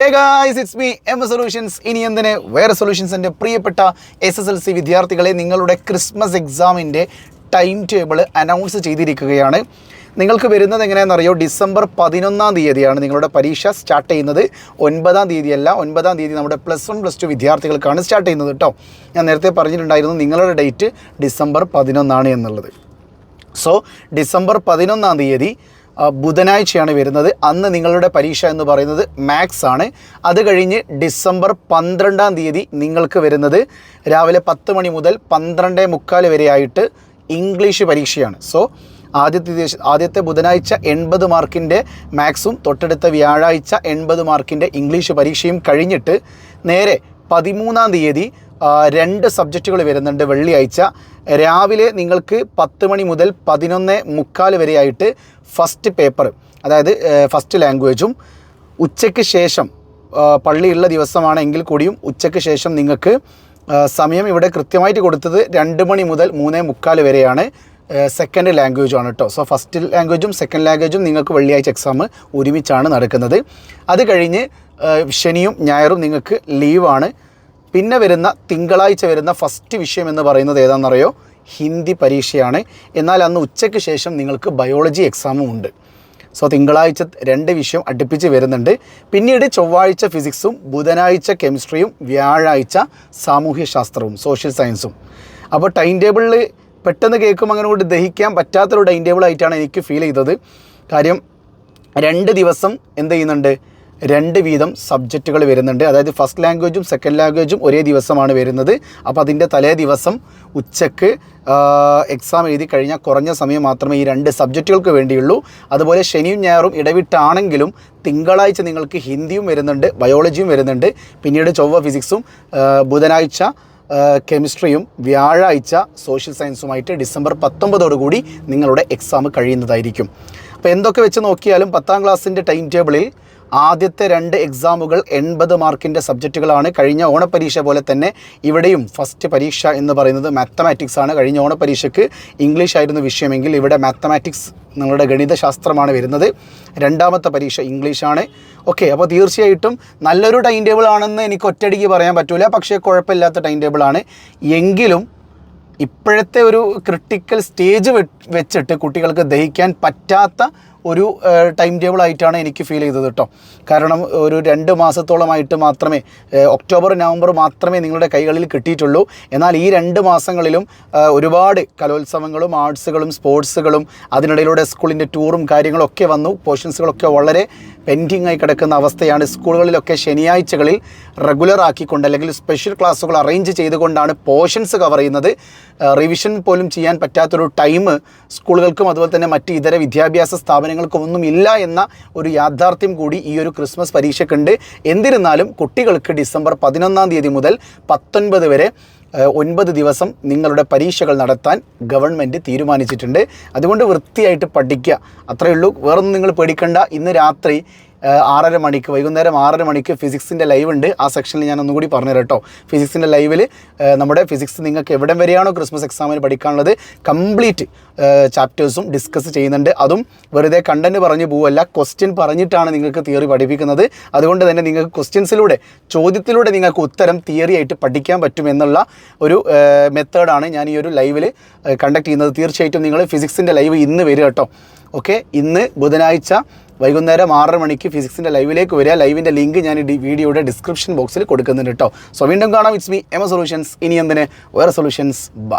Guys it's me M solutions ഇനി എന്തിന്? വേറെ സൊല്യൂഷൻസിന്റെ പ്രിയപ്പെട്ട എസ് എസ് എൽ സി വിദ്യാർത്ഥികളെ നിങ്ങളുടെ ക്രിസ്മസ് എക്സാമിന്റെ ടൈം ടേബിൾ അനൗൺസ് ചെയ്തിരിക്കുകയാണ്. നിങ്ങൾക്ക് വരുന്നത് എങ്ങനെയാണെന്നറിയോ ഡിസംബർ പതിനൊന്നാം തീയതിയാണ് നിങ്ങളുടെ പരീക്ഷ സ്റ്റാർട്ട് ചെയ്യുന്നത്. ഒൻപതാം തീയതിയല്ല ഒൻപതാം തീയതി നമ്മുടെ പ്ലസ് വൺ പ്ലസ് ടു വിദ്യാർത്ഥികൾക്കാണ് സ്റ്റാർട്ട് ചെയ്യുന്നത് കേട്ടോ. ഞാൻ നേരത്തെ പറഞ്ഞിട്ടുണ്ടായിരുന്നു നിങ്ങളുടെ ഡേറ്റ് ഡിസംബർ പതിനൊന്നാണ് എന്നുള്ളത്. സോ ഡിസംബർ പതിനൊന്നാം തീയതി ബുധനാഴ്ചയാണ് വരുന്നത്. അന്ന് നിങ്ങളുടെ പരീക്ഷ എന്ന് പറയുന്നത് മാത്സ് ആണ്. അത് കഴിഞ്ഞ് ഡിസംബർ പന്ത്രണ്ടാം തീയതി നിങ്ങൾക്ക് വരുന്നത് രാവിലെ പത്ത് മണി മുതൽ പന്ത്രണ്ട് മുക്കാൽ വരെയായിട്ട് ഇംഗ്ലീഷ് പരീക്ഷയാണ്. സോ ആദ്യത്തെ ആദ്യത്തെ ബുധനാഴ്ച എൺപത് മാർക്കിന്റെ മാത്സും തൊട്ടടുത്ത വ്യാഴാഴ്ച എൺപത് മാർക്കിന്റെ ഇംഗ്ലീഷ് പരീക്ഷയും കഴിഞ്ഞിട്ട് നേരെ പതിമൂന്നാം തീയതി രണ്ട് സബ്ജക്റ്റുകൾ വരുന്നുണ്ട് വെള്ളിയാഴ്ച. രാവിലെ നിങ്ങൾക്ക് പത്ത് മണി മുതൽ പതിനൊന്ന് മുക്കാൽ വരെയായിട്ട് ഫസ്റ്റ് പേപ്പർ അതായത് ഫസ്റ്റ് ലാംഗ്വേജും ഉച്ചയ്ക്ക് ശേഷം പള്ളിയുള്ള ദിവസമാണെങ്കിൽ കൂടിയും ഉച്ചയ്ക്ക് ശേഷം നിങ്ങൾക്ക് സമയം ഇവിടെ കൃത്യമായിട്ട് കൊടുത്തത് രണ്ട് മണി മുതൽ മൂന്നേ മുക്കാൽ വരെയാണ് സെക്കൻഡ് ലാംഗ്വേജാണ് കേട്ടോ സോ ഫസ്റ്റ് ലാംഗ്വേജും സെക്കൻഡ് ലാംഗ്വേജും നിങ്ങൾക്ക് വെള്ളിയാഴ്ച എക്സാം ഒരുമിച്ചാണ് നടക്കുന്നത്. അത് കഴിഞ്ഞ് ശനിയും ഞായറും നിങ്ങൾക്ക് ലീവാണ് പിന്നെ വരുന്ന തിങ്കളാഴ്ച വരുന്ന ഫസ്റ്റ് വിഷയം എന്ന് പറയുന്നത് ഏതാണെന്നറിയോ? ഹിന്ദി പരീക്ഷയാണ്. എന്നാൽ അന്ന് ഉച്ചയ്ക്ക് ശേഷം നിങ്ങൾക്ക് ബയോളജി എക്സാമും ഉണ്ട്. സോ തിങ്കളാഴ്ച രണ്ട് വിഷയം അടുപ്പിച്ച് വരുന്നുണ്ട്. പിന്നീട് ചൊവ്വാഴ്ച ഫിസിക്സും ബുധനാഴ്ച കെമിസ്ട്രിയും വ്യാഴാഴ്ച സാമൂഹ്യശാസ്ത്രവും സോഷ്യൽ സയൻസും അപ്പോൾ ടൈം ടേബിളിൽ പെട്ടെന്ന് കേൾക്കുമ്പോൾ അങ്ങനെ കൊണ്ട് ദഹിക്കാൻ പറ്റാത്തൊരു ടൈം ടേബിളായിട്ടാണ് എനിക്ക് ഫീൽ ചെയ്തത്. കാര്യം രണ്ട് ദിവസം എന്ത് ചെയ്യുന്നുണ്ട്? രണ്ട് വീതം സബ്ജക്റ്റുകൾ വരുന്നുണ്ട്. അതായത് ഫസ്റ്റ് ലാംഗ്വേജും സെക്കൻഡ് ലാംഗ്വേജും ഒരേ ദിവസമാണ് വരുന്നത്. അപ്പോൾ അതിന്റെ തലേ ദിവസം ഉച്ചയ്ക്ക് എക്സാം എഴുതി കഴിഞ്ഞാൽ കുറഞ്ഞ സമയം മാത്രമേ ഈ രണ്ട് സബ്ജക്റ്റുകൾക്ക് വേണ്ടിയുള്ളൂ. അതുപോലെ ശനിയും ഞായറും ഇടവിട്ടാണെങ്കിലും തിങ്കളാഴ്ച നിങ്ങൾക്ക് ഹിന്ദിയും വരുന്നുണ്ട് ബയോളജിയും വരുന്നുണ്ട്. പിന്നീട് ചൊവ്വ ഫിസിക്സും ബുധനാഴ്ച കെമിസ്ട്രിയും വ്യാഴാഴ്ച സോഷ്യൽ സയൻസുമായിട്ട് ഡിസംബർ പത്തൊമ്പതോടുകൂടി നിങ്ങളുടെ എക്സാം കഴിയുന്നതായിരിക്കും. അപ്പോൾ എന്തൊക്കെ വെച്ച് നോക്കിയാലും പത്താം ക്ലാസ്സിന്റെ ടൈം ടേബിളിൽ ആദ്യത്തെ രണ്ട് എക്സാമുകൾ എൺപത് മാർക്കിന്റെ സബ്ജക്റ്റുകളാണ്. കഴിഞ്ഞ ഓണപ്പരീക്ഷ പോലെ തന്നെ ഇവിടെയും ഫസ്റ്റ് പരീക്ഷ എന്ന് പറയുന്നത് മാത്തമാറ്റിക്സ് ആണ്. കഴിഞ്ഞ ഓണപ്പരീക്ഷയ്ക്ക് ഇംഗ്ലീഷ് ആയിരുന്നു വിഷയമെങ്കിൽ ഇവിടെ മാത്തമാറ്റിക്സ് നിങ്ങളുടെ ഗണിതശാസ്ത്രമാണ് വരുന്നത്. രണ്ടാമത്തെ പരീക്ഷ ഇംഗ്ലീഷാണ് ഓക്കെ അപ്പോൾ തീർച്ചയായിട്ടും നല്ലൊരു ടൈം ടേബിൾ ആണെന്ന് എനിക്ക് ഒറ്റയടിക്ക് പറയാൻ പറ്റില്ല പക്ഷേ കുഴപ്പമില്ലാത്ത ടൈം ടേബിൾ ആണ്. എങ്കിലും ഇപ്പോഴത്തെ ഒരു ക്രിട്ടിക്കൽ സ്റ്റേജ് വെച്ചിട്ട് കുട്ടികൾക്ക് ദഹിക്കാൻ പറ്റാത്ത ഒരു ടൈം ടേബിൾ ആയിട്ടാണ് എനിക്ക് ഫീൽ ചെയ്തത് കേട്ടോ. കാരണം ഒരു രണ്ട് മാസത്തോളമായിട്ട് മാത്രമേ ഒക്ടോബർ നവംബർ മാത്രമേ നിങ്ങളുടെ കൈകളിൽ കിട്ടിയിട്ടുള്ളൂ. എന്നാൽ ഈ രണ്ട് മാസങ്ങളിലും ഒരുപാട് കലോത്സവങ്ങളും ആർട്സുകളും സ്പോർട്സുകളും അതിനിടയിലൂടെ സ്കൂളിന്റെ ടൂറും കാര്യങ്ങളൊക്കെ വന്നു. പോർഷൻസുകളൊക്കെ വളരെ പെൻഡിങ് ആയി കിടക്കുന്ന അവസ്ഥയാണ്. സ്കൂളുകളിലൊക്കെ ശനിയാഴ്ചകളിൽ റെഗുലർ ആക്കിക്കൊണ്ട് അല്ലെങ്കിൽ സ്പെഷ്യൽ ക്ലാസ്സുകൾ അറേഞ്ച് ചെയ്തുകൊണ്ടാണ് പോർഷൻസ് കവർ ചെയ്യുന്നത്. റിവിഷൻ പോലും ചെയ്യാൻ പറ്റാത്തൊരു ടൈം സ്കൂളുകൾക്കും അതുപോലെ തന്നെ മറ്റ് ഇതര വിദ്യാഭ്യാസ സ്ഥാപനങ്ങൾക്കും ഒന്നും ഇല്ല എന്ന ഒരു യാഥാർത്ഥ്യം കൂടി ഈ ഒരു ക്രിസ്മസ് പരീക്ഷയ്ക്കുണ്ട്. എന്നിരുന്നാലും കുട്ടികൾക്ക് ഡിസംബർ പതിനൊന്നാം തീയതി മുതൽ പത്തൊൻപത് വരെ ഒൻപത് ദിവസം നിങ്ങളുടെ പരീക്ഷകൾ നടത്താൻ ഗവൺമെന്റ് തീരുമാനിച്ചിട്ടുണ്ട്. അതുകൊണ്ട് വൃത്തിയായിട്ട് പഠിക്കുക. അത്രയേ ഉള്ളൂ. വേറൊന്നും നിങ്ങൾ പേടിക്കണ്ട. ഇന്ന് രാത്രി ആറര മണിക്ക് വൈകുന്നേരം ആറര മണിക്ക് ഫിസിക്സിന്റെ ലൈവ് ഉണ്ട്. ആ സെക്ഷനിൽ ഞാൻ ഒന്നുകൂടി പറഞ്ഞു കേട്ടോ. ഫിസിക്സിന്റെ ലൈവിൽ നമ്മുടെ ഫിസിക്സ് നിങ്ങൾക്ക് എവിടെ വരെയാണോ ക്രിസ്മസ് എക്സാമിന് പഠിക്കാനുള്ളത് കംപ്ലീറ്റ് ചാപ്റ്റേഴ്സും ഡിസ്കസ് ചെയ്യുന്നുണ്ട്. അതും വെറുതെ കണ്ടന്റ് പറഞ്ഞ് പോവല്ല ക്വസ്റ്റ്യൻ പറഞ്ഞിട്ടാണ് നിങ്ങൾക്ക് തിയറി പഠിപ്പിക്കുന്നത്. അതുകൊണ്ട് തന്നെ നിങ്ങൾക്ക് ക്വസ്റ്റ്യൻസിലൂടെ ചോദ്യത്തിലൂടെ നിങ്ങൾക്ക് ഉത്തരം തിയറി ആയിട്ട് പഠിക്കാൻ പറ്റുമെന്നുള്ള ഒരു മെത്തേഡാണ് ഞാൻ ഈ ഒരു ലൈവിൽ കണ്ടക്ട് ചെയ്യുന്നത്. തീർച്ചയായിട്ടും നിങ്ങൾ ഫിസിക്സിന്റെ ലൈവ് ഇന്ന് വരിക കേട്ടോ. ഓക്കെ? ഇന്ന് ബുധനാഴ്ച വൈകുന്നേരം ആറര മണിക്ക് ഫിസിക്സിന്റെ ലൈവിലേക്ക് വരിക. ലൈവിന്റെ ലിങ്ക് ഞാൻ ഈ വീഡിയോയുടെ ഡിസ്ക്രിപ്ഷൻ ബോക്സിൽ കൊടുക്കുന്നുണ്ട് കേട്ടോ സോ വീണ്ടും കാണാം. ഇറ്റ്സ് മീ എമ സൊല്യൂഷൻസ് ഇനി എന്തിന്? വേറെ സൊല്യൂഷൻസ്